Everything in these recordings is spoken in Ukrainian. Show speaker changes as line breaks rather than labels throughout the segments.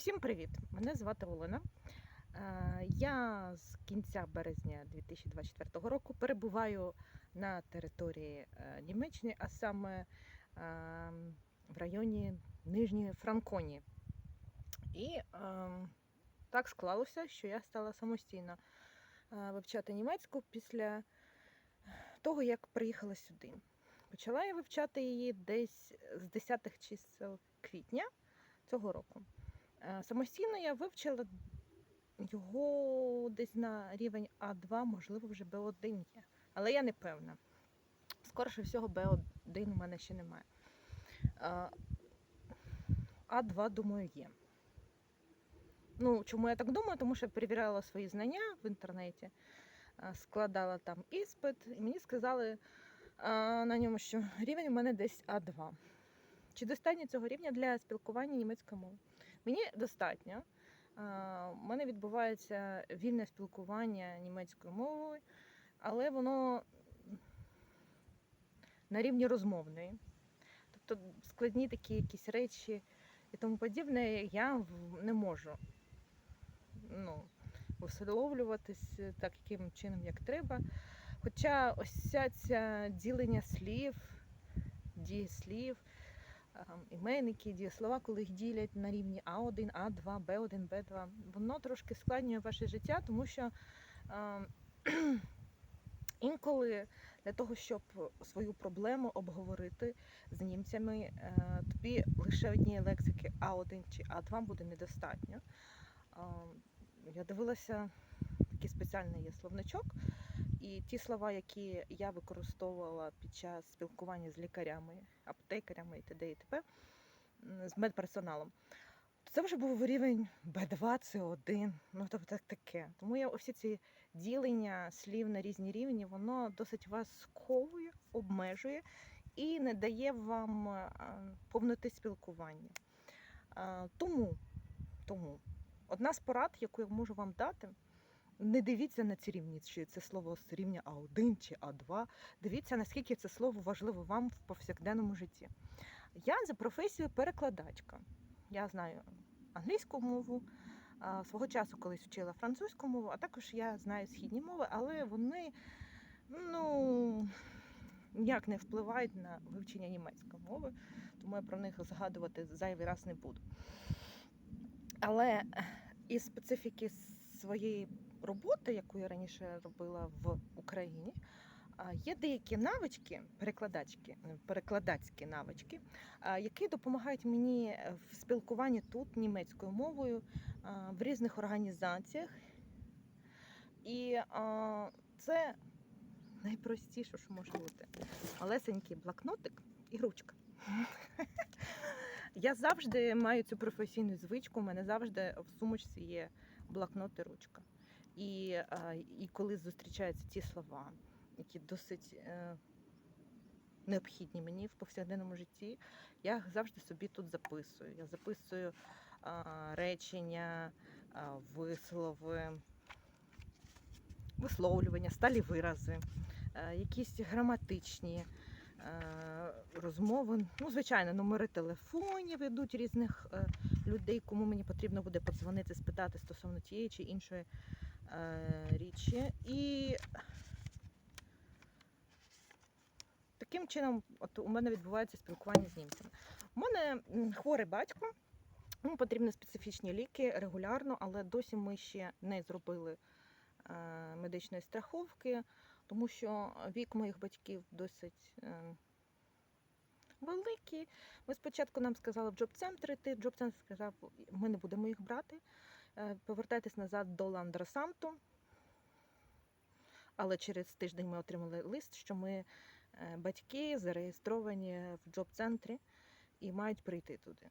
Усім привіт! Мене звати Олена. Е, Я з кінця березня 2024 року перебуваю на території е, Німеччини, а саме е, в районі Нижньої Франконії. І е, так склалося, що я стала самостійно е, вивчати німецьку після того, як приїхала сюди. Почала я вивчати її десь з 10-х чисел квітня цього року. Е, Самостійно я вивчила його десь на рівень А2, можливо, вже Б1 є. Але я не певна. Скоріше всього, Б1 у мене ще немає. Е, А2, думаю, є. Ну, чому я так думаю? Тому що перевіряла свої знання в інтернеті, е, складала там іспит, і мені сказали на ньому, що рівень у мене десь А2. Чи достатньо цього рівня для спілкування німецькою мовою? Мені достатньо. У мене відбувається вільне спілкування німецькою мовою, але воно на рівні розмовної. Тобто складні такі якісь речі і тому подібне я не можу ну, висловлюватись так, яким чином, як треба. Хоча ось ця, ділення слів, дієслів, ем, іменники, дієслова, коли їх ділять на рівні А1, А2, Б1, Б2, воно трошки складнює ваше життя, тому що інколи для того, щоб свою проблему обговорити з німцями, е, тобі лише однієї лексики А1 чи А2 буде недостатньо. Я дивилася, такий спеціальний є словничок, і ті слова, які я використовувала під час спілкування з лікарями, аптекарями і т.д. і т.п. з медперсоналом. Це вже був рівень Б2, С1, ну тобто таке. Тому я всі ці ділення слів на різні рівні, воно досить вас сковує, обмежує і не дає вам е, повноти спілкування. Е, Тому, тому одна з порад, яку я можу вам дати, не дивіться на ці рівні, чи це слово з рівня А1 чи А2. Дивіться, наскільки це слово важливо вам в повсякденному житті. Я за професією перекладачка. Я знаю англійську мову. Свого часу колись вчила французьку мову, а також я знаю східні мови, але вони ну, ніяк не впливають на вивчення німецької мови, тому я про них згадувати зайвий раз не буду. Але із специфіки своєї роботи, яку я раніше робила в Україні, є деякі навички, перекладачки, е, перекладацькі навички, які допомагають мені е, в спілкуванні тут німецькою мовою в різних організаціях. І це найпростіше, що може бути. Малесенький блокнотик і ручка. Я завжди маю цю професійну звичку. У мене завжди в сумочці є блокнот і ручка. І, і коли зустрічаються ті слова, які досить е, необхідні мені в повсякденному житті, я завжди собі тут записую. Я записую речення, вислови, висловлювання, сталі вирази, е, якісь граматичні розмови. Ну, звичайно, номери телефонів ідуть різних е, людей, кому мені потрібно буде подзвонити, спитати стосовно тієї чи іншої е, річі. І таким чином от у мене відбувається спілкування з німцями. У мене хворий батько, йому потрібні специфічні ліки регулярно, але досі ми ще не зробили е, медичної страховки, тому що вік моїх батьків досить. е, Великі. Ми спочатку нам сказали в джоб-центр йти. Джоб-центр сказав, ми не будемо їх брати. Е, Повертайтесь назад до Ландросамту. Але через тиждень ми отримали лист, що ми е, батьки зареєстровані в джоб-центрі і мають прийти туди.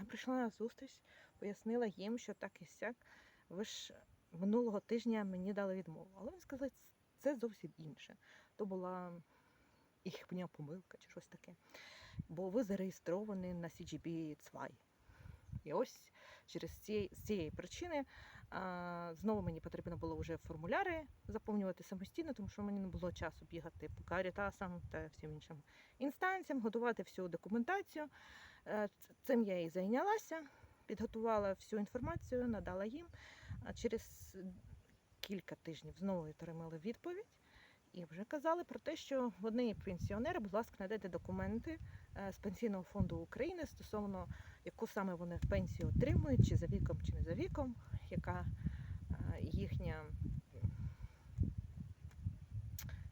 Я прийшла на зустріч, пояснила їм, що так і сяк. Ви ж минулого тижня мені дали відмову. Але вони сказали, це зовсім інше. То була їхня помилка чи щось таке. Бо ви зареєстровані на CGB 2. І ось через ці, з цієї причини а, знову мені потрібно було вже формуляри заповнювати самостійно, тому що мені не було часу бігати по карітасам та всім іншим інстанціям, готувати всю документацію. Е, Цим я і зайнялася. підготувала всю інформацію, надала їм. А через кілька тижнів знову отримали відповідь. І вже казали про те, що вони пенсіонери, будь ласка, надайте документи е, з Пенсійного фонду України стосовно яку саме вони пенсію отримують, чи за віком, чи не за віком, яка е, їхня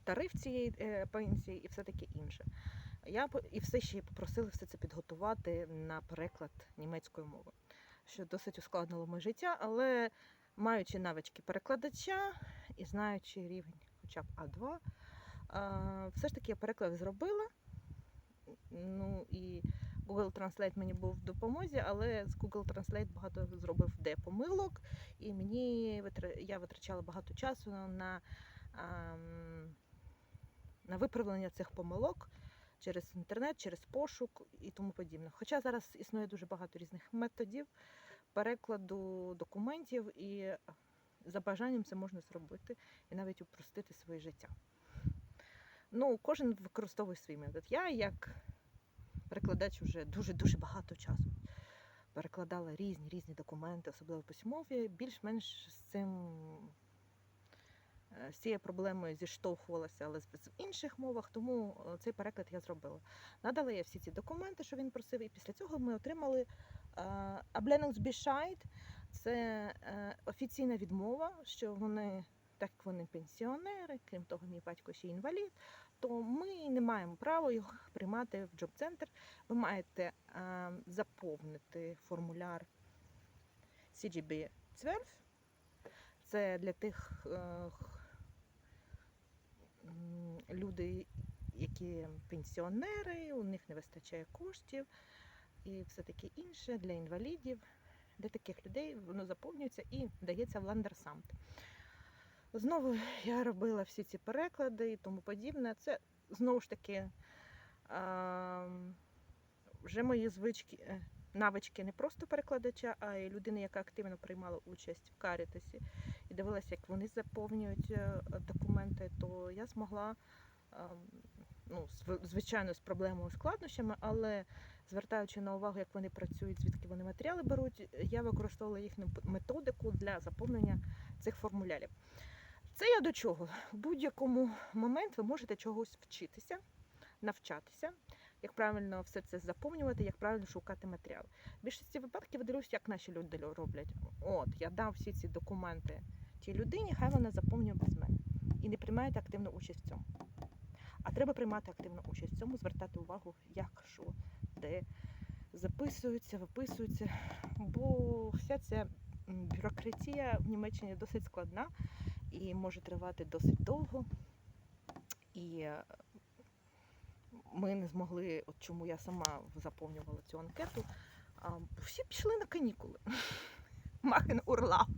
тариф цієї е, пенсії і все таке інше. Я і все ще попросила все це підготувати на переклад німецької мови, що досить ускладнило моє життя, але маючи навички перекладача і знаючи рівень хоча б А2, все ж таки я переклад зробила. Ну і Google Translate мені був в допомозі, але з Google Translate багато зробив де помилок, і мені я витрачала багато часу на, на виправлення цих помилок через інтернет, через пошук і тому подібне. Хоча зараз існує дуже багато різних методів перекладу документів, і за бажанням це можна зробити і навіть упростити своє життя. Ну, кожен використовує свій метод. Я як перекладач вже дуже-дуже багато часу перекладала різні різні документи, особливо письмові, більш-менш з цим е, з цією проблемою зіштовхувалася, але в інших мовах, тому е, цей переклад я зробила. Надала я всі ці документи, що він просив, і після цього ми отримали Ablehnungsbescheid. Це е, офіційна відмова, що вони, так як вони пенсіонери, крім того, мій батько ще інвалід, то ми не маємо права їх приймати в джоб-центр. Ви маєте е, заповнити формуляр CGB 12. Це для тих е, людей, які пенсіонери, у них не вистачає коштів і все таке інше для інвалідів. Для таких людей воно заповнюється і дається в ландерсамт. Знову я робила всі ці переклади і тому подібне. Це знову ж таки вже мої звички, е, навички не просто перекладача, а й людини, яка активно приймала участь в Карітасі і дивилася, як вони заповнюють е, документи, то я змогла, а, ну, звичайно, з проблемою складнощами, але звертаючи на увагу, як вони працюють, звідки вони матеріали беруть, я використовувала їхню методику для заповнення цих формулярів. Це я до чого? В будь-якому момент ви можете чогось вчитися, навчатися, як правильно все це заповнювати, як правильно шукати матеріал. В більшості випадків я дивлюсь, як наші люди роблять. От, я дав всі ці документи тій людині, хай вона заповнює без мене. І не приймаєте активну участь в цьому. А треба приймати активну участь в цьому, звертати увагу, як, що, де записуються, виписуються. Бо вся ця бюрократія в Німеччині досить складна і може тривати досить довго. І е, ми не змогли, от чому я сама заповнювала цю анкету, всі пішли на канікули. Махен урлап.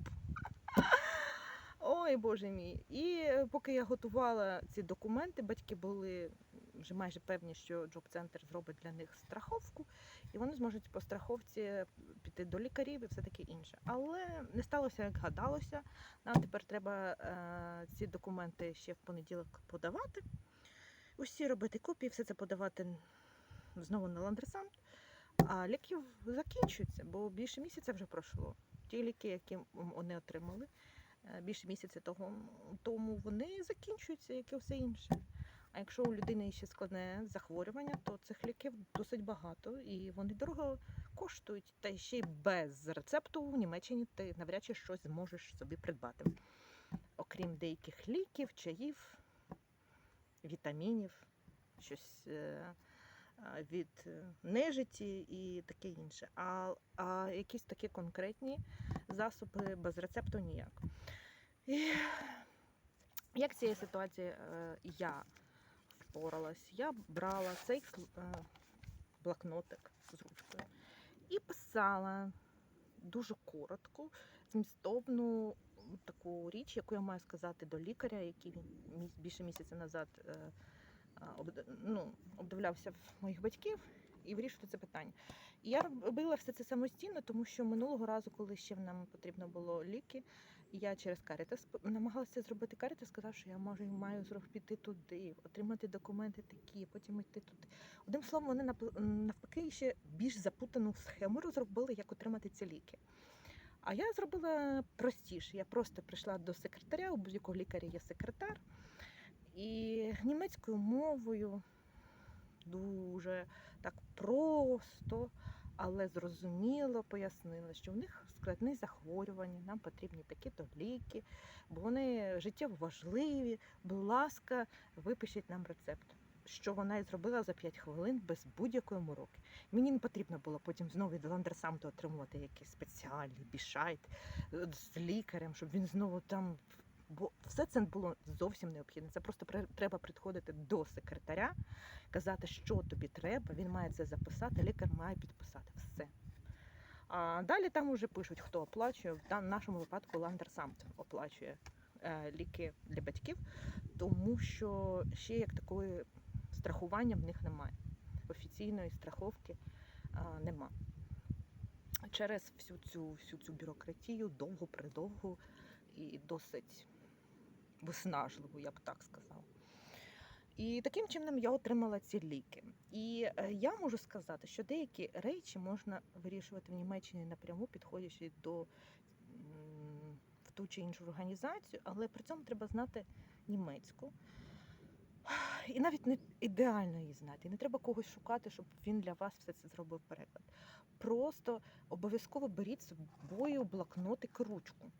Ой, Боже мій. І е, поки я готувала ці документи, батьки були вже майже певні, що джоб-центр зробить для них страховку, і вони зможуть по страховці піти до лікарів і все таке інше. Але не сталося, як гадалося. Нам тепер треба е, ці документи ще в понеділок подавати. Усі робити копії, все це подавати знову на ландресант. А ліків закінчуються, бо більше місяця вже пройшло. Ті ліки, які вони отримали більше місяця того, тому вони закінчуються, як і все інше. А якщо у людини ще складне захворювання, то цих ліків досить багато і вони дорого коштують. Та ще й без рецепту в Німеччині ти навряд чи щось зможеш собі придбати. Окрім деяких ліків, чаїв, вітамінів, щось е, від е, нежиті і таке інше. А, а якісь такі конкретні засоби без рецепту ніяк. І як цієї ситуації е, я впоралась? Я брала цей е, блокнотик з ручкою і писала дуже коротко, змістовну таку річ, яку я маю сказати до лікаря, який більше місяця назад е, ну, обдивлявся в моїх батьків і вирішувати це питання. І я робила все це самостійно, тому що минулого разу, коли ще нам потрібно було ліки, я через п- намагалася зробити Caritas, сказав, що я можу маю піти туди, отримати документи такі, потім йти туди. Одним словом, вони навпаки ще більш запутану схему розробили, як отримати ці ліки. А я зробила простіше. Я просто прийшла до секретаря, у будь-якого лікаря є секретар, і німецькою мовою дуже так просто, але зрозуміло пояснили, що в них складні захворювання, нам потрібні такі-то ліки, бо вони життєво важливі. Будь ласка, випишіть нам рецепт. Що вона і зробила за 5 хвилин без будь-якої мороки. Мені не потрібно було потім знову від ландерсамту отримувати якийсь спеціальний бішайт е, з лікарем, щоб він знову там. Бо все це було зовсім необхідно. Це просто треба підходити до секретаря, казати, що тобі треба. Він має це записати, лікар має підписати все. А далі там вже пишуть, хто оплачує. В нашому випадку Ландерсамт оплачує е, ліки для батьків, тому що ще як такої страхування в них немає. Офіційної страховки нема. Через всю цю, всю цю бюрократію, довгу, придовгу і досить виснажливу, я б так сказала. І таким чином я отримала ці ліки. І е, я можу сказати, що деякі речі можна вирішувати в Німеччині напряму, підходячи до в ту чи іншу організацію, але при цьому треба знати німецьку. І навіть не ідеально її знати. Не треба когось шукати, щоб він для вас все це зробив переклад. Просто обов'язково беріть з собою блокнотик ручку.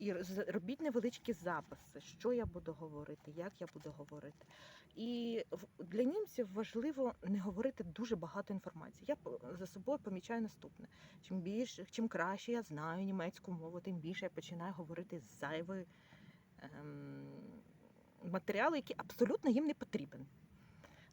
І робіть невеличкі записи, що я буду говорити, як я буду говорити. І для німців важливо не говорити дуже багато інформації. Я за собою помічаю наступне: чим більше, чим краще я знаю німецьку мову, тим більше я починаю говорити зайвий ем, матеріал, який абсолютно їм не потрібен.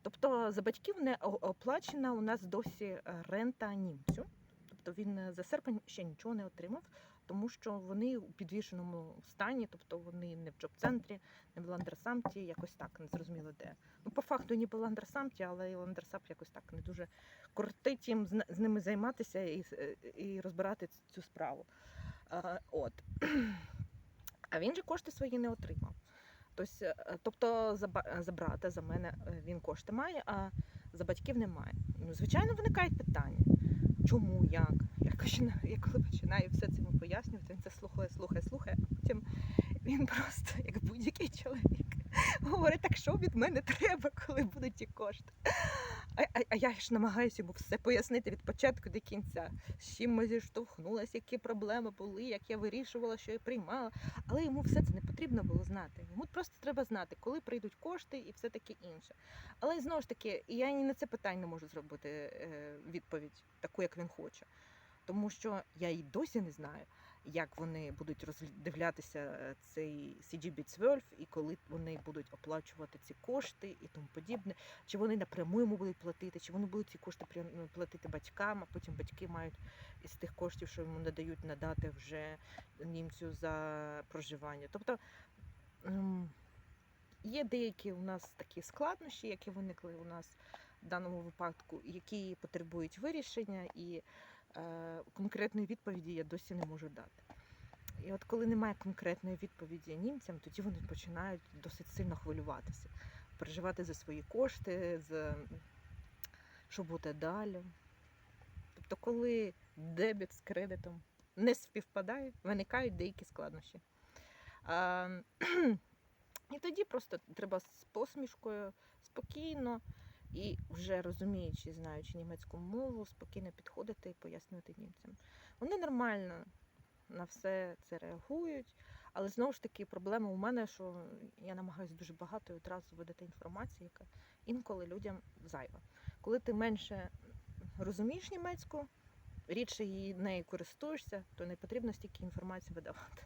Тобто за батьків не оплачена у нас досі е, рента німцю. Тобто він е, за серпень ще нічого не отримав, тому що вони у підвішеному стані, тобто вони не в джоб-центрі, не в ландерсамті, якось так, не зрозуміло де. Ну, по факту ніби в ландерсамті, але і ландерсамт якось так не дуже кортить їм з, ними займатися і, і розбирати цю справу. Е, от. А він же кошти свої не отримав. Тобто, е, тобто за брата, за мене е, він кошти має, а за батьків немає. Ну, звичайно, виникають питання. Чому, як? Я, коли починаю все це йому пояснювати, він це слухає, слухає, слухає, а потім він просто, як будь-який чоловік, говорить, так що від мене треба, коли будуть ті кошти. А, а, я ж намагаюся йому все пояснити від початку до кінця, з чим ми зіштовхнулися, які проблеми були, як я вирішувала, що я приймала. Але йому все це не потрібно було знати. Йому просто треба знати, коли прийдуть кошти і все таке інше. Але знову ж таки, я і на це питання не можу зробити е, відповідь, таку, як він хоче. Тому що я і досі не знаю, як вони будуть роздивлятися е, цей CGB12 і коли вони будуть оплачувати ці кошти і тому подібне. Чи вони напряму йому будуть платити, чи вони будуть ці кошти ну, платити батькам, а потім батьки мають із тих коштів, що йому надають, надати вже німцю за проживання. Тобто ем, є деякі у нас такі складнощі, які виникли у нас в даному випадку, які потребують вирішення, і конкретної відповіді я досі не можу дати. І от коли немає конкретної відповіді німцям, тоді вони починають досить сильно хвилюватися, переживати за свої кошти, за що буде далі. Тобто, коли дебіт з кредитом не співпадає, виникають деякі складнощі. І тоді просто треба з посмішкою, спокійно і вже розуміючи, знаючи німецьку мову, спокійно підходити і пояснювати німцям. Вони нормально на все це реагують, але знову ж таки проблема у мене, що я намагаюся дуже багато і одразу видати інформацію, яка інколи людям зайва. Коли ти менше розумієш німецьку, рідше її нею користуєшся, то не потрібно стільки інформації видавати.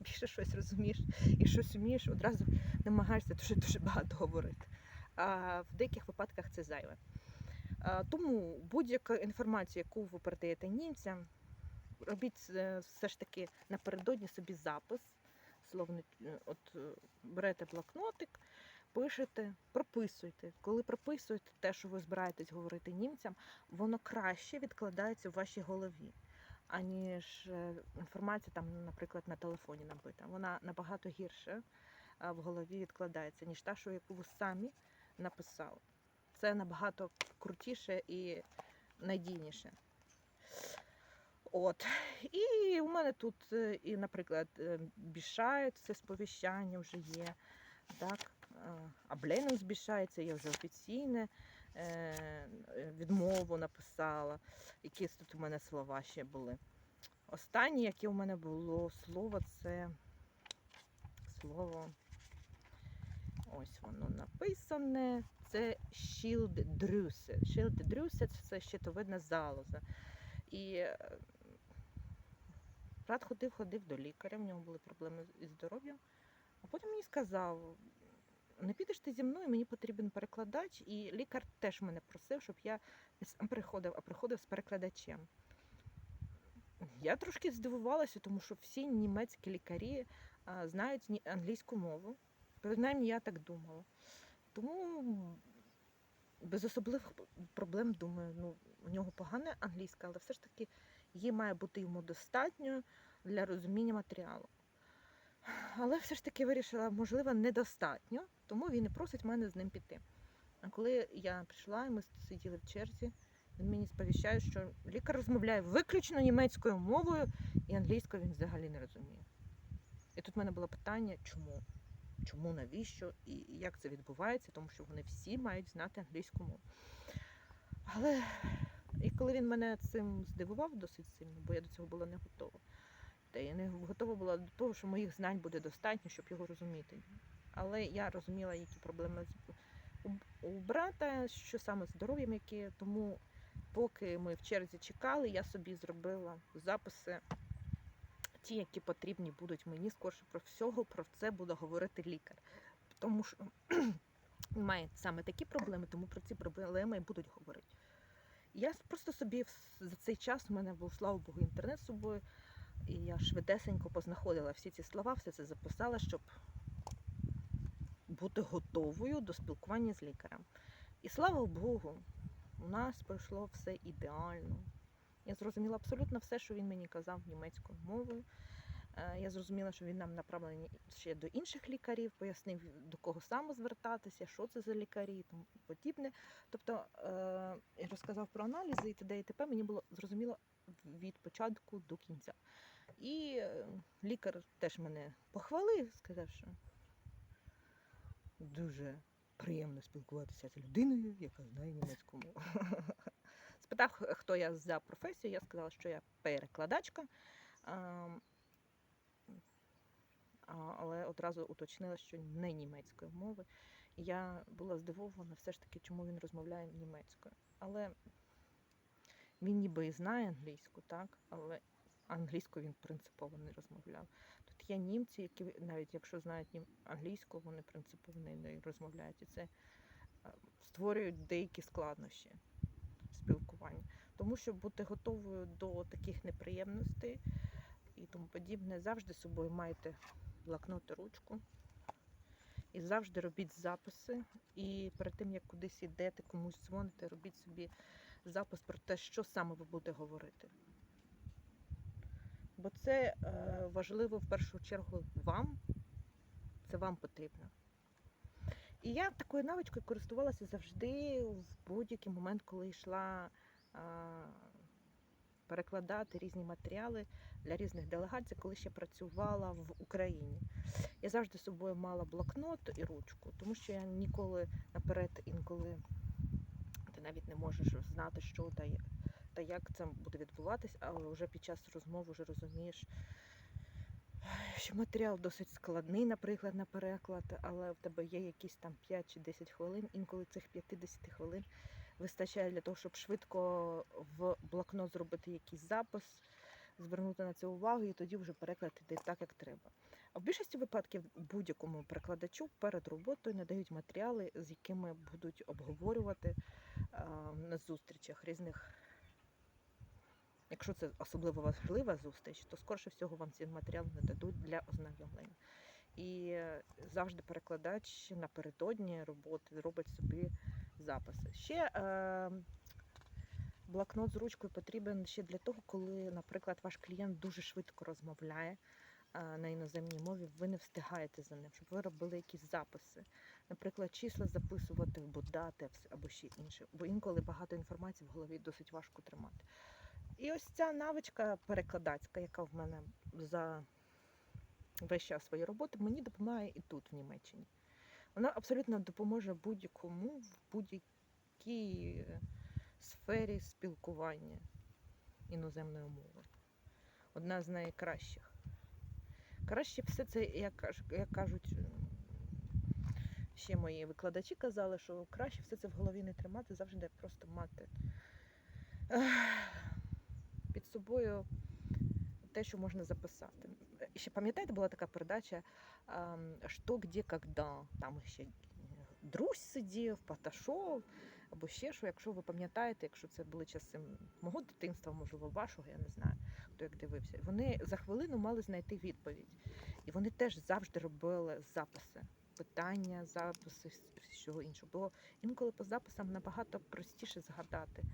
Більше щось розумієш і щось вмієш, одразу намагаєшся дуже дуже багато говорити. А в деяких випадках це зайве. Тому будь-яка інформація, яку ви передаєте німцям, робіть е, все ж таки напередодні собі запис. Словно, е, от е, берете блокнотик, пишете, прописуйте. Коли прописуєте те, що ви збираєтесь говорити німцям, воно краще відкладається в вашій голові. аніж інформація там, наприклад, на телефоні набита. Вона набагато гірше в голові відкладається, ніж та, що яку ви самі написали. Це набагато крутіше і надійніше. От. І у мене тут, е, і, наприклад, е, бішають, це сповіщання вже є. Так? Е, А Бленнон збішається, я вже офіційне відмову написала. Якісь тут у мене слова ще були. Останнє, яке у мене було слово, це слово. Ось воно написане. Це Schilddrüse. Schilddrüse – це щитовидна залоза. І е, брат ходив, ходив до лікаря, в нього були проблеми із здоров'ям. А потім мені сказав: не підеш ти зі мною, мені потрібен перекладач. І лікар теж мене просив, щоб я не сам приходив, а приходив з перекладачем. Я трошки здивувалася, тому що всі німецькі лікарі знають англійську мову. Принаймні, я так думала. Тому без особливих проблем думаю, ну, у нього погана англійська, але все ж таки її має бути йому достатньо для розуміння матеріалу. Але все ж таки вирішила, можливо, недостатньо, тому він і просить мене з ним піти. А коли я прийшла, і ми сиділи в черзі, він мені сповіщає, що лікар розмовляє виключно німецькою мовою, і англійською він взагалі не розуміє. І тут в мене було питання, чому? Чому, навіщо і як це відбувається, тому що вони всі мають знати англійську мову. Але і коли він мене цим здивував досить сильно, бо я до цього була не готова. Та я не готова була до того, що моїх знань буде достатньо, щоб його розуміти. Але я розуміла, які проблеми у, брата, що саме здоров'ям, які тому, поки ми в черзі чекали, я собі зробила записи, ті, які потрібні будуть мені. Скорше про всього про це буде говорити лікар. Тому що має саме такі проблеми, тому про ці проблеми і будуть говорити. Я просто собі за цей час у мене був, слава Богу, інтернет з собою. І я швидесенько познаходила всі ці слова, все це записала, щоб бути готовою до спілкування з лікарем. І слава Богу, у нас пройшло все ідеально. Я зрозуміла абсолютно все, що він мені казав німецькою мовою. Е, Я зрозуміла, що він нам направлений ще до інших лікарів, пояснив, до кого саме звертатися, що це за лікарі і тому подібне. Тобто е, і розказав про аналізи і т.д. і т.п. Мені було зрозуміло від початку до кінця. І е, лікар теж мене похвалив, сказав, що дуже приємно спілкуватися з людиною, яка знає німецьку мову. Спитав, хто я за професію, я сказала, що я перекладачка. Але одразу уточнила, що не німецької мови. Я була здивована все ж таки, чому він розмовляє німецькою. Але він ніби і знає англійську, так, але англійською він принципово не розмовляв. Тут є німці, які навіть якщо знають англійську, вони принципово не, розмовляють. І це створюють деякі складнощі. Тому щоб бути готовою до таких неприємностей і тому подібне, завжди з собою майте блокнот і ручку. І завжди робіть записи. І перед тим, як кудись йдете, комусь дзвоните, робіть собі запис про те, що саме ви будете говорити. Бо це е, важливо в першу чергу вам, це вам потрібно. І я такою навичкою користувалася завжди в будь-який момент, коли йшла перекладати різні матеріали для різних делегацій, коли ще працювала в Україні. Я завжди з собою мала блокнот і ручку, тому що я ніколи наперед інколи ти навіть не можеш знати, що та, та як це буде відбуватись, але вже під час розмови вже розумієш, що матеріал досить складний, наприклад, на переклад, але в тебе є якісь там 5 чи 10 хвилин. Інколи цих 50 хвилин вистачає для того, щоб швидко в блокнот зробити якийсь запис, звернути на це увагу, і тоді вже переклад іде так, як треба. А в більшості випадків будь-якому перекладачу перед роботою надають матеріали, з якими будуть обговорювати на зустрічах різних. Якщо це особливо важлива зустріч, то скорше всього вам ці матеріали нададуть для ознайомлення. І е, завжди перекладач напередодні роботи робить собі записи. Ще е, блокнот з ручкою потрібен ще для того, коли, наприклад, ваш клієнт дуже швидко розмовляє а, на іноземній мові, ви не встигаєте за ним, щоб ви робили якісь записи. Наприклад, числа записувати або дати або ще інше. Бо інколи багато інформації в голові досить важко тримати. І ось ця навичка перекладацька, яка в мене за весь час своєї роботи, мені допомагає і тут, в Німеччині. Вона абсолютно допоможе будь-якому в будь-якій сфері спілкування іноземною мовою. Одна з найкращих. Краще все це, як кажуть, ще мої викладачі казали, що краще все це в голові не тримати, завжди просто мати під собою те, що можна записати. Ще пам'ятаєте, була така передача «Що, де, когда?» Там ще друзь сидів, Паташов або ще що, якщо ви пам'ятаєте, якщо це були часи мого дитинства, можливо, вашого, я не знаю, хто як дивився. Вони за хвилину мали знайти відповідь. І вони теж завжди робили записи, питання, записи, вс- всього іншого. Бо інколи по записам набагато простіше згадати,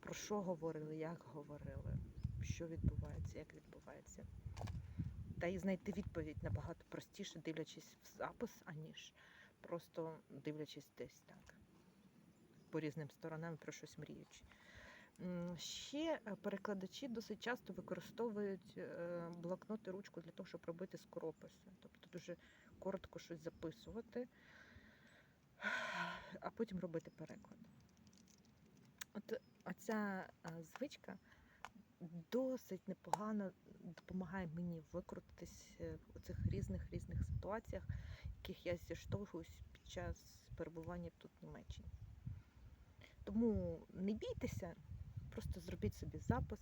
про що говорили, як говорили, що відбувається, як відбувається. Та й знайти відповідь набагато простіше, дивлячись в запис, аніж просто дивлячись десь так по різним сторонам про щось мріючи. Ще е, перекладачі досить часто використовують е, блокнот і ручку для того, щоб робити скорописи. Тобто дуже коротко щось записувати, а потім робити переклад. От оця е, звичка досить непогано допомагає мені викрутитись е, в цих різних різних ситуаціях, яких я зіштовхуюсь під час перебування тут в Німеччині. Тому не бійтеся, просто зробіть собі запис,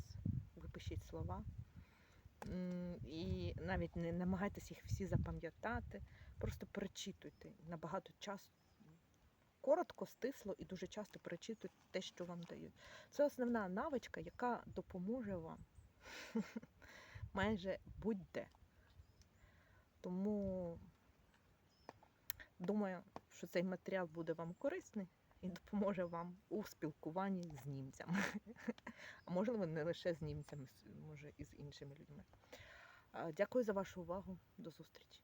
випишіть слова. І навіть не намагайтесь їх всі запам'ятати, просто перечитуйте набагато часу. Коротко, стисло і дуже часто перечитуйте те, що вам дають. Це основна навичка, яка допоможе вам майже будь-де. Тому думаю, що цей матеріал буде вам корисний і допоможе вам у спілкуванні з німцями. А можливо, не лише з німцями, може і з іншими людьми. Дякую за вашу увагу. До зустрічі.